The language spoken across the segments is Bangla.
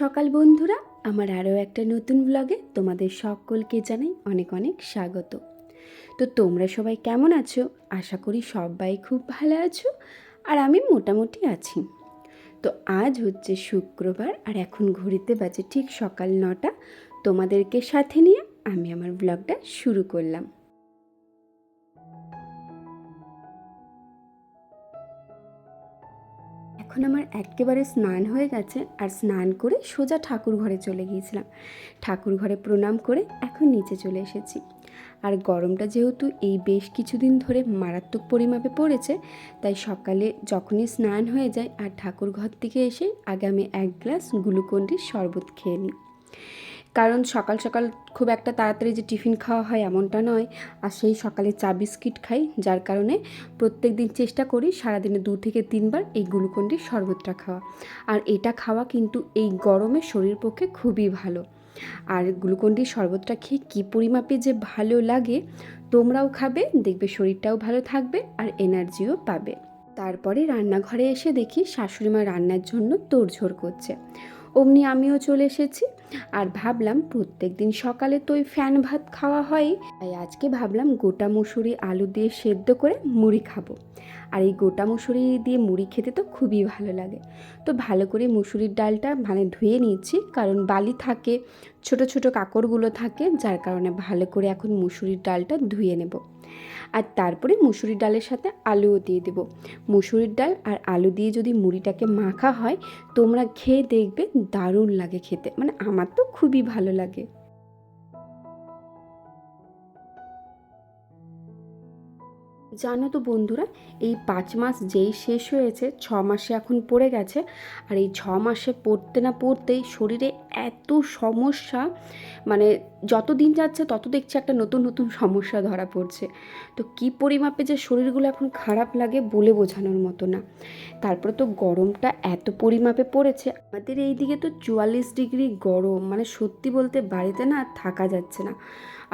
সকাল বন্ধুরা, আমার আরও একটা নতুন ব্লগে তোমাদের সকলকে জানাই অনেক অনেক স্বাগত। তো তোমরা সবাই কেমন আছো? আশা করি সবাই খুব ভালো আছো, আর আমি মোটামুটি আছি। তো আজ হচ্ছে শুক্রবার, আর এখন ঘড়িতে বাজে ঠিক সকাল নটা। তোমাদেরকে সাথে নিয়ে আমি আমার ব্লগটা শুরু করলাম। এখন আমার একেবারে স্নান হয়ে গেছে আর স্নান করে সোজা ঠাকুর ঘরে চলে গিয়েছিলাম। ঠাকুর ঘরে প্রণাম করে এখন নিচে চলে এসেছি। আর গরমটা যেহেতু এই বেশ কিছুদিন ধরে মারাত্মক পরিমাপে পড়েছে, তাই সকালে যখনই স্নান হয়ে যায় আর ঠাকুর ঘর থেকে এসে আগে আমি এক গ্লাস গ্লুকন্ডির শরবত খেয়ে নিই। কারণ সকাল সকাল খুব একটা তাড়াতাড়ি যে টিফিন খাওয়া হয় এমনটা নয়। আর সেই সকালে চা বিস্কিট খাই, যার কারণে প্রত্যেক দিন চেষ্টা করি সারাদিনে দু থেকে তিনবার এই গ্লুকন্ডির শরবতটা খাওয়া। আর এটা খাওয়া কিন্তু এই গরমে শরীর পক্ষে খুবই ভালো। আর গ্লুকন্ডির শরবতটা খেয়ে কী পরিমাপে যে ভালো লাগে, তোমরাও খাবে, দেখবে শরীরটাও ভালো থাকবে আর এনার্জিও পাবে। তারপরে রান্নাঘরে এসে দেখি শাশুড়ি মা রান্নার জন্য তোড়ঝোড় করছে। অমনি আমিও চলে এসেছি। আর ভাবলাম প্রত্যেক দিন সকালে তো ওই ফ্যান ভাত খাওয়া হয়। তাই আজকে ভাবলাম গোটা মুসুরি আলু দিয়ে সেদ্ধ করে মুড়ি খাব। আর এই গোটা মুসুরি দিয়ে মুড়ি খেতে তো খুবই ভালো লাগে। তো ভালো করে মুসুরির ডালটা মানে ধুয়ে নিয়েছি, কারণ বালি থাকে, ছোট ছোট কাকড়গুলো থাকে, যার কারণে ভালো করে এখন মুসুরির ডালটা ধুয়ে নেব। আর তারপরে মুসুরির ডালের সাথে আলুও দিয়ে দেবো। মুসুরির ডাল আর আলু দিয়ে যদি মুড়িটাকে মাখা হয়, তোমরা খেয়ে দেখবে দারুণ লাগে খেতে। মানে আমার তো খুবই ভালো লাগে। জানো তো বন্ধুরা, এই পাঁচ মাস যেই শেষ হয়েছে, ছ মাসে এখন পড়ে গেছে, আর এই ছ মাসে পড়তে না পড়তেই শরীরে এত সমস্যা মানে যত দিন যাচ্ছে তত দেখছি একটা নতুন নতুন সমস্যা ধরা পড়ছে। তো কি পরিমাপে যে শরীরগুলো এখন খারাপ লাগে বলে বোঝানোর মতো না। তারপরে তো গরমটা এত পরিমাপে পড়েছে, আমাদের এই দিকে তো চুয়াল্লিশ ডিগ্রি গরম মানে সত্যি বলতে বাড়িতে না থাকা যাচ্ছে না।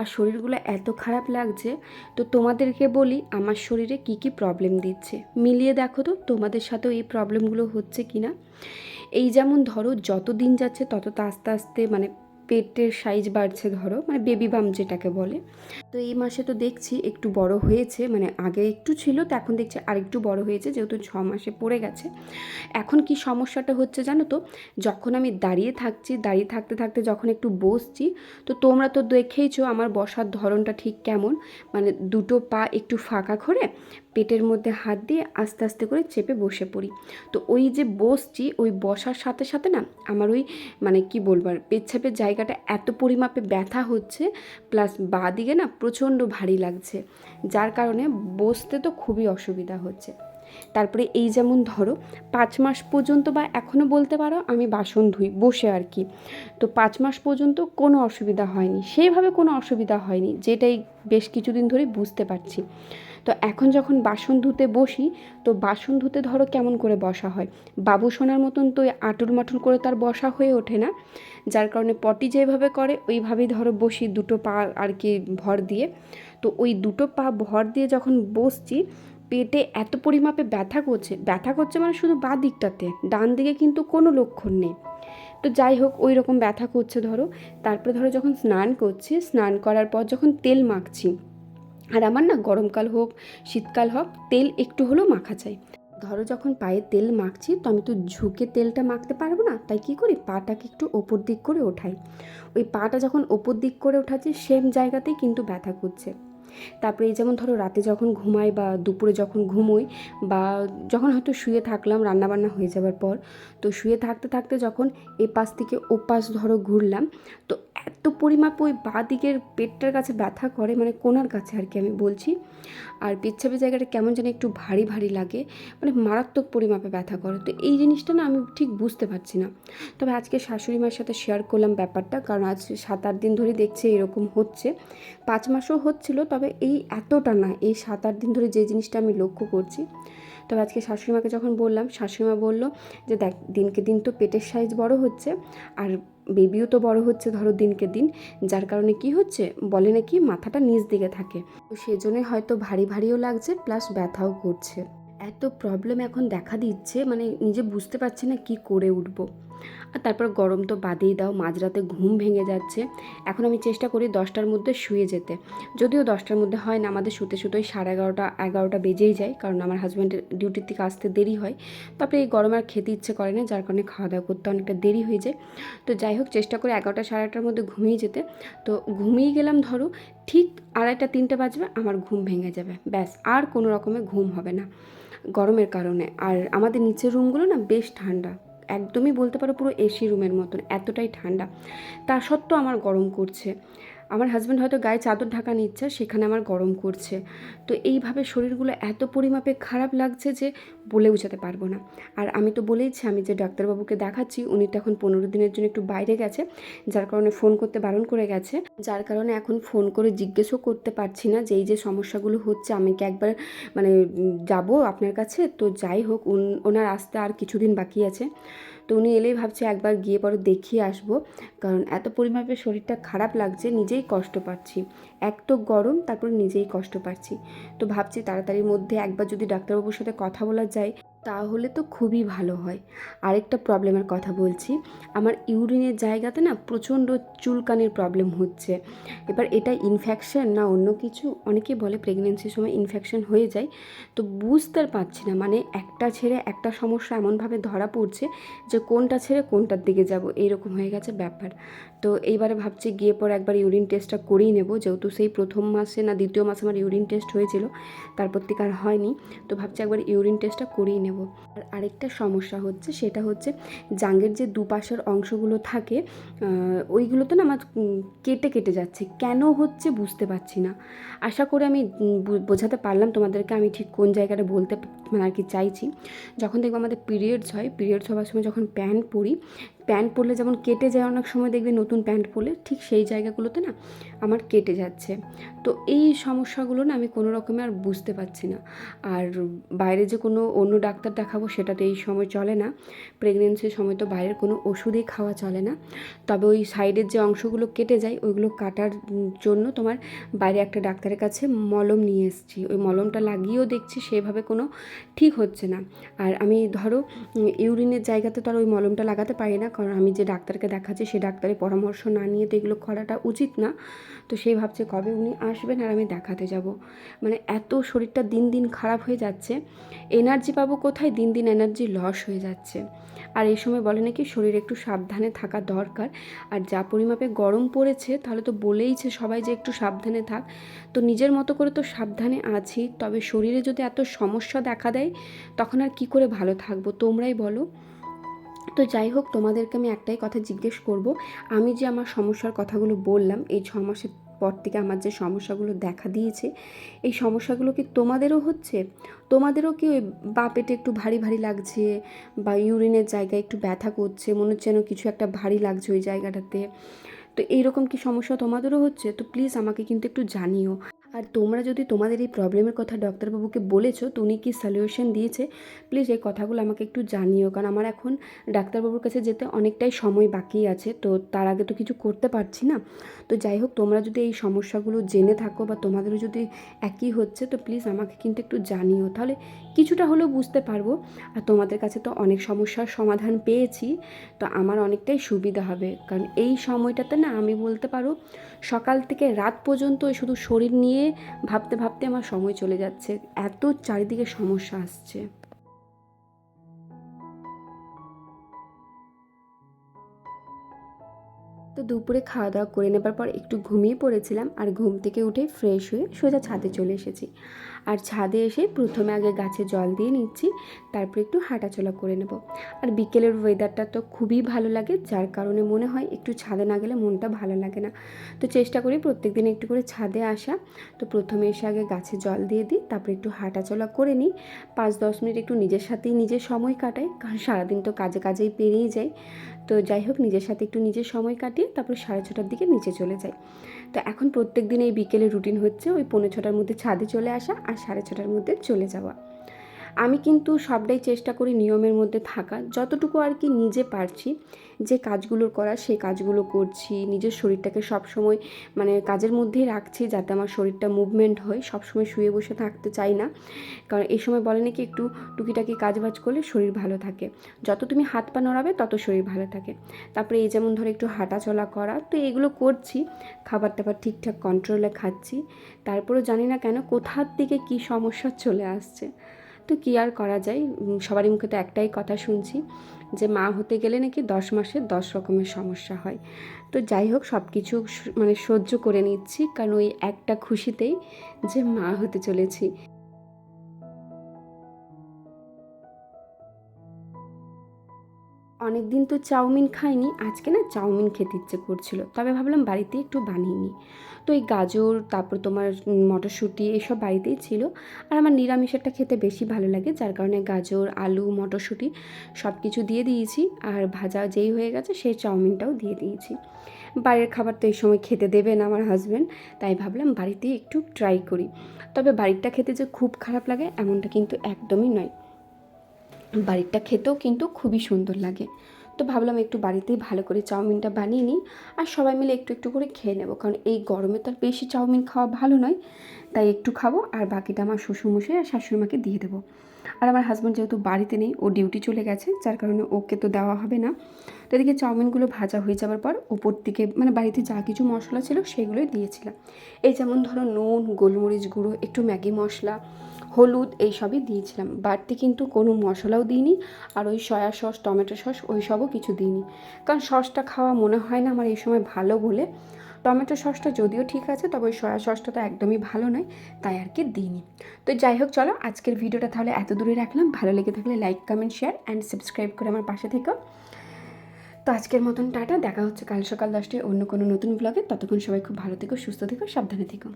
আর শরীরগুলো এত খারাপ লাগছে, তো তোমাদেরকে বলি আমার শরীরে কি কি প্রবলেম দিচ্ছে। মিলিয়ে দেখো তো তোমাদের সাথেও এই প্রবলেমগুলো হচ্ছে কি না এই যেমন ধরো যত দিন যাচ্ছে তত আস্তে আস্তে মানে পেটের সাইজ বাড়ছে ধরো মানে বেবি বাম যেটাকে বলে। তো এই মাসে তো দেখছি একটু বড় হয়েছে মানে আগে একটু ছিল, তো এখন দেখছি আরেকটু বড় হয়েছে, যেহেতু ছ মাসে পড়ে গেছে। এখন কি সমস্যাটা হচ্ছে জানো তো? যখন আমি দাঁড়িয়ে থাকছি, দাঁড়িয়ে থাকতে থাকতে যখন একটু বসছি, তো তোমরা তো দেখেইছো আমার বসার ধরনটা ঠিক কেমন। মানে দুটো পা একটু ফাঁকা করে পেটের মধ্যে হাত দিয়ে আস্তে আস্তে করে চেপে বসে পড়ি। তো ওই যে বসছি, ওই বসার সাথে সাথে না আমার ওই মানে কি বলব আর, পেচ্ছাপের জায়গাটা এত পরিমাপে ব্যথা হচ্ছে, প্লাস বাঁ দিকে না প্রচণ্ড ভারী লাগছে, যার কারণে বসতে তো খুবই অসুবিধা হচ্ছে। তারপরে এই যেমন ধরো, পাঁচ মাস পর্যন্ত বা এখনও বলতে পারো আমি বাসন ধুই, বসে আর কি। তো পাঁচ মাস পর্যন্ত কোনো অসুবিধা হয়নি, সেইভাবে কোনো অসুবিধা হয়নি, যেটাই বেশ কিছুদিন ধরে বুঝতে পারছি। তো এখন যখন বাসন ধুতে বসি, তো বাসন ধুতে ধরো কেমন করে বসা হয়? বাবু সোনার মতন তো আটুর মাটুর করে তার বসা হয়ে ওঠে না। যার কারণে পটি যেভাবে করে, ওইভাবেই ধরো বসি দুটো পা আর কি ভর দিয়ে। তো ওই দুটো পা ভর দিয়ে যখন বসছি, পেটে এত পরিমাপে ব্যথা করছে। ব্যথা করছে মানে শুধু বাঁ দিকটাতে, ডান দিকে কিন্তু কোনো লক্ষণ নেই। তো যাই হোক, ওই রকম ব্যথা করছে ধরো। তারপরে ধরো যখন স্নান করছি, স্নান করার পর যখন তেল মাখছি আর আমার না গরমকাল হোক, শীতকাল হোক, তেল একটু হলেও মাখা চাই। ধরো যখন পায়ে তেল মাখছি, তো আমি তো ঝুঁকে তেলটা মাখতে পারব না, তাই কি করি? পাটাকে একটু ওপর দিক করে ওঠাই। ওই পাটা যখন ওপর দিক করে ওঠাচ্ছি, সেম জায়গাতেই কিন্তু ব্যথা করছে। তারপরে এই যেমন ধরো রাতে যখন ঘুমাই বা দুপুরে যখন ঘুমোই বা যখন হয়তো শুয়ে থাকলাম, রান্নাবান্না হয়ে যাবার পর, তো শুয়ে থাকতে থাকতে যখন এ পাশ থেকে ও পাশ ধরো ঘুরলাম, তো এত পরিমাপ ওই বাঁ দিকের পেটটার কাছে ব্যথা করে মানে কোনার কাছে আর কি আমি বলছি। আর পেচ্ছাপের জায়গাটা কেমন যেন একটু ভারী ভারী লাগে মানে মারাত্মক পরিমাপে ব্যথা করে। তো এই জিনিসটা না আমি ঠিক বুঝতে পারছি না। তবে আজকে শাশুড়ি মায়ের সাথে শেয়ার করলাম ব্যাপারটা, কারণ আজ সাত আট দিন ধরে দেখছে এরকম হচ্ছে। পাঁচ মাসও হচ্ছিল, তবে এই এতটা না, এই সাত আট দিন ধরে যে জিনিসটা আমি লক্ষ্য করছি। তবে আজকে শাশুড়িমাকে যখন বললাম, শাশুড়িমা বলল যে, দেখ, দিনকে দিন তো পেটের সাইজ বড় হচ্ছে, আর বেবিও তো বড় হচ্ছে ধরো দিনকে দিন। যার কারণে কি হচ্ছে, বলে নাকি মাথাটা নিচ দিকে থাকে। তো সেজন্যই হয়তো ভারী ভারীও লাগছে, প্লাস ব্যথাও করছে। এত প্রবলেম এখন দেখা দিচ্ছে মানে নিজে বুঝতে পারছি না কি করে উঠবো। আর তারপর গরম তো বাদেই দাও, মাঝরাতে ঘুম ভেঙে যাচ্ছে। এখন আমি চেষ্টা করি দশটার মধ্যে শুয়ে যেতে। যদিও দশটার মধ্যে হয় না, আমাদের শুতে শুতেই সাড়ে এগারোটা এগারোটা বেজেই যায়, কারণ আমার হাজব্যান্ডের ডিউটির থেকে আসতে দেরি হয়। তারপরে এই গরম আর খেতে ইচ্ছে করে না, যার কারণে খাওয়া দাওয়া করতে অনেকটা দেরি হয়ে যায়। তো যাই হোক, চেষ্টা করি এগারোটা, সাড়ে আটটার মধ্যে ঘুমিয়ে যেতে। তো ঘুমিয়ে গেলাম ধরো, ঠিক আড়াইটা, তিনটে বাজবে, আমার ঘুম ভেঙে যাবে। ব্যাস, আর কোনো রকমের ঘুম হবে না গরমের কারণে। আর আমাদের নিচের রুমগুলো না বেশ ঠান্ডা। একদমই বলতে পারো পুরো এসি রুমের মতন এতটাই ঠান্ডা। তা সত্ত্বেও আমার গরম করছে। আমার হাজব্যান্ড হয়তো গায়ে চাদর ঢাকা নিচ্ছে সেখানে আমার গরম করছে। তো এইভাবে শরীরগুলো এত পরিমাপে খারাপ লাগছে যে বলে বোঝাতে পারব না। আর আমি তো বলেইছি, আমি যে ডাক্তারবাবুকে দেখাচ্ছি, উনি তো এখন পনেরো দিনের জন্য একটু বাইরে গেছে, যার কারণে ফোন করতে বারণ করে গেছে। যার কারণে এখন ফোন করে জিজ্ঞেসও করতে পারছি না যে এই যে সমস্যাগুলো হচ্ছে, আমি কি একবার মানে যাব আপনার কাছে? তো যাই হোক ওনার আসতে আর কিছুদিন বাকি আছে। তো উনি এলেই ভাবছে একবার গিয়ে পরে দেখিয়ে আসব। কারণ এত পরিমাপে শরীরটা খারাপ লাগছে, নিজেই কষ্ট পাচ্ছি। এক তো গরম, তারপর নিজেই কষ্ট পাচ্ছি। তো ভাবছি তাড়াতাড়ির মধ্যে একবার যদি ডাক্তারবাবুর সাথে কথা বলা যায়, তাহলে তো খুবই ভালো হয়। আরেকটা প্রবলেমের কথা বলছি, আমার ইউরিনের জায়গাতে না প্রচণ্ড চুলকানির প্রবলেম হচ্ছে। এবার এটা ইনফেকশন না অন্য কিছু? অনেকে বলে প্রেগনেন্সির সময় ইনফেকশন হয়ে যায়। তো বুঝতে পারছি না মানে একটা ছেড়ে একটা সমস্যা এমনভাবে ধরা পড়ছে যে কোনটা ছেড়ে কোনটার দিকে যাব এরকম হয়ে গেছে ব্যাপার। তো এইবারে ভাবছি গিয়ে পরে একবার ইউরিন টেস্টটা করেই নেব, যেহেতু সেই প্রথম মাসে না দ্বিতীয় মাসে আমার ইউরিন টেস্ট হয়েছিল তারপর থেকে আর হয়নি তো ভাবছি একবার ইউরিন টেস্টটা করেই নেব। আর আরেকটা সমস্যা হচ্ছে সেটা হচ্ছে জাঙ্গের যে দুপাশের অংশগুলো থাকে আহ, ওইগুলোতে না আমার কেটে কেটে যাচ্ছে। কেন হচ্ছে বুঝতে পারছি না। আশা করে আমি বোঝাতে পারলাম তোমাদেরকে আমি ঠিক কোন জায়গাটা বলতে মানে আর কি চাইছি। যখন দেখব আমাদের পিরিয়ডস হয় পিরিয়ডস হওয়ার সময় যখন প্যান্ট পরি প্যান্ট পরলে যেমন কেটে যায় অনেক সময় দেখবে নতুন প্যান্ট পরলে, ঠিক সেই জায়গাগুলোতে না আমার কেটে যাচ্ছে। তো এই সমস্যাগুলো না আমি কোনো রকমে আর বুঝতে পারছি না। আর বাইরে যে কোনো অন্য ডাক্তার দেখাবো সেটা তো এই সময় চলে না। প্রেগনেন্সির সময় তো বাইরের কোনো ওষুধই খাওয়া চলে না। তবে ওই সাইডের যে অংশগুলো কেটে যায়, ওইগুলো কাটার জন্য তোমার বাইরে একটা ডাক্তারের কাছে মলম নিয়ে এসেছি। ওই মলমটা লাগিয়েও দেখছি, সেভাবে কোনো ঠিক হচ্ছে না। আর আমি ধরো ইউরিনের জায়গাতে তো আর ওই মলমটা লাগাতে পারি না কারণ আমি যে ডাক্তারকে দেখাচ্ছি সেই ডাক্তারের পরামর্শ না নিয়ে তো এগুলো করাটা উচিত না। তো সেই ভাবছে কবে উনি আসবেন আর আমি দেখাতে যাব। মানে এত শরীরটা দিন দিন খারাপ হয়ে যাচ্ছে, এনার্জি পাবো কোথায়? দিন দিন এনার্জি লস হয়ে যাচ্ছে। আর এই সময় বলে নাকি শরীর একটু সাবধানে থাকা দরকার। আর যা পরিমাপে গরম পড়েছে, তাহলে তো বলেইছে সবাই যে একটু সাবধানে থাক। তো নিজের মতো করে তো সাবধানে আছি, তবে শরীরে যদি এত সমস্যা দেখা দেয়, তখন আর কি করে ভালো থাকব? তোমরাই বলো। তো যাই হোক, তোমাদেরকে আমি একটাই কথা জিজ্ঞেস করব। আমি যে আমার সমস্যার কথাগুলো বললাম, এই ছ মাসের পর থেকে আমার যে সমস্যাগুলো দেখা দিয়েছে, এই সমস্যাগুলো কি তোমাদেরও হচ্ছে? তোমাদেরও কি ওই বা পেটে একটু ভারী ভারী লাগছে বা ইউরিনের জায়গায় একটু ব্যথা করছে, মনে হচ্ছে যেন কিছু একটা ভারী লাগছে ওই জায়গাটাতে? তো এইরকম কি সমস্যা তোমাদেরও হচ্ছে? তো প্লিজ আমাকে কিন্তু একটু জানিও। আর তোমরা যদি তোমাদের এই প্রবলেমের কথা ডক্টরবাবুকে বলেছ, তো উনি কি সলিউশন দিয়েছে? প্লিজ এই কথাগুলো আমাকে একটু জানিও, কারণ আমার এখন ডাক্তারবাবুর কাছে যেতে অনেকটাই সময় বাকি আছে, তো তার আগে তো কিছু করতে পারছি না। তো যাই হোক, তোমরা যদি এই সমস্যাগুলো জেনে থাকো বা তোমাদেরও যদি একই হচ্ছে, তো প্লিজ আমাকে কিন্তু একটু জানিও। তাহলে কিছুটা হলেও বুঝতে পারব। আর তোমাদের কাছে তো অনেক সমস্যার সমাধান পেয়েছি, তো আমার অনেকটাই সুবিধা হবে। কারণ এই সময়টাতে না, আমি বলতে পারো, সকাল থেকে রাত পর্যন্ত শুধু শরীর নিয়ে ভাবতে ভাবতে আমার সময় চলে যাচ্ছে। এত চারিদিকে সমস্যা আসছে। তো দুপুরে খাওয়া দাওয়া করে নেবার পর একটু ঘুমিয়ে পড়েছিলাম আর ঘুম থেকে উঠে ফ্রেশ হয়ে সোজা ছাদে চলে এসেছি। আর ছাদে এসে প্রথমে আগে গাছে জল দিয়ে নিচ্ছি, তারপর একটু হাঁটাচলা করে নেব। আর বিকেলের ওয়েদারটা তো খুবই ভালো লাগে, যার কারণে মনে হয় একটু ছাদে না গেলে মনটা ভালো লাগে না। তো চেষ্টা করি প্রত্যেক দিন একটু করে ছাদে আসা। তো প্রথমে এসে আগে গাছে জল দিয়ে দিই, তারপর একটু হাঁটাচলা করে নিই। পাঁচ দশ মিনিট একটু নিজের সাথেই নিজের সময় কাটাই, কারণ সারাদিন তো কাজে কাজেই পেরিয়ে যায়। তো যাই হোক, নিজের সাথে একটু নিজের সময় কাটিয়ে তারপর সাড়ে ছটার দিকে নিচে চলে যাই। তো এখন প্রত্যেক দিন এই বিকেলে রুটিন হচ্ছে ওই পৌনে ছটার মধ্যে ছাদে চলে আসা আর সাড়ে ছটার মধ্যে চলে যাওয়া। আমি কিন্তু সবটাই চেষ্টা করি নিয়মের মধ্যে থাকা। যতটুকু আর কি নিজে পারছি যে কাজগুলো করা সেই কাজগুলো করছি। নিজের শরীরটাকে সবসময় মানে কাজের মধ্যেই রাখছি যাতে আমার শরীরটা মুভমেন্ট হয়। সবসময় শুয়ে বসে থাকতে চাই না। কারণ এই সময় বলে নাকি একটু টুকিটাকি কাজ বাজ করলে শরীর ভালো থাকে। যত তুমি হাত পা নড়াবে তত শরীর ভালো থাকে। তারপরে এই যেমন ধরো একটু হাঁটাচলা করা, তো এগুলো করছি। খাবার টাবার ঠিকঠাক কন্ট্রোলে খাচ্ছি। তারপরেও জানি না কেন কোথার দিকে কী সমস্যা চলে আসছে। তো কী আর করা যায়। সবারই মুখে তো একটাই কথা শুনছি যে মা হতে গেলে নাকি দশ মাসে দশ রকমের সমস্যা হয়। তো যাই হোক সব কিছু মানে সহ্য করে নিচ্ছি। কারণ ওই একটা খুশিতেই যে মা হতে চলেছি। অনেক দিন তো চাউমিন খাইনি, আজকে না চাউমিন খেতে ইচ্ছে করছিল, তবে ভাবলাম বাড়িতে একটু বানিয়ে নিই। তো এই গাজর, তারপর তোমার মটরশুঁটি এসব বাড়িতেই ছিল, আর আমার নিরামিষেরটা খেতে বেশি ভালো লাগে, যার কারণে গাজর, আলু, মটরশুঁটি সব কিছু দিয়ে দিয়েছি, আর ভাজা যেই হয়ে গেছে সেই চাউমিনটাও দিয়ে দিয়েছি। বাইরের খাবার তো এই সময় খেতে দেবে না আমার হাজব্যান্ড তাই ভাবলাম বাড়িতেই একটু ট্রাই করি। তবে বাড়িরটা খেতে যে খুব খারাপ লাগে এমনটা কিন্তু একদমই নয়। বাড়িরটা খেতেও কিন্তু খুবই সুন্দর লাগে। তো ভাবলাম একটু বাড়িতেই ভালো করে চাউমিনটা বানিয়ে নিই আর সবাই মিলে একটু একটু করে খেয়ে নেব। কারণ এই গরমে তো আর বেশি চাউমিন খাওয়া ভালো নয়, তাই একটু খাব আর বাকিটা আমার শ্বশুরমশাই আর শাশুড়িমাকে দিয়ে দেবো। আর আমার হাজব্যান্ড যেহেতু বাড়িতে নেই, ও ডিউটি চলে গেছে, যার কারণে ওকে তো দেওয়া হবে না। তো এদিকে চাউমিনগুলো ভাজা হয়ে যাওয়ার পর ওপর দিকে মানে বাড়িতে যা কিছু মশলা ছিল সেগুলোই দিয়েছিলাম। এই যেমন ধরো নুন, গোলমরিচ গুঁড়ো, একটু ম্যাগি মশলা হলুদ এই সবই দিয়েছিলাম। বাড়তি কিন্তু কোনো মশলাও দিইনি আর ওই সয়া সস, টমেটো সস ওই সবও কিছু দিইনি। কারণ সসটা খাওয়া মনে হয় না আমার এই সময় ভালো বলে। টমেটো সসটা যদিও ঠিক আছে, তবে ওই সয়া সসটা তো একদমই ভালো নয়, তাই আর কি দিইনি। তো যাই হোক, চলো আজকের ভিডিওটা তাহলে এত দূরে রাখলাম। ভালো লেগে থাকলে like comment share and subscribe করে আমার পাশে থেকো। তো আজকের মতন টাটা, দেখা হচ্ছে কাল সকাল দশটায় অন্য কোনো নতুন ব্লগে ততক্ষণ সবাই খুব ভালো থেকো, সুস্থ থেকো, সাবধানে থেকো।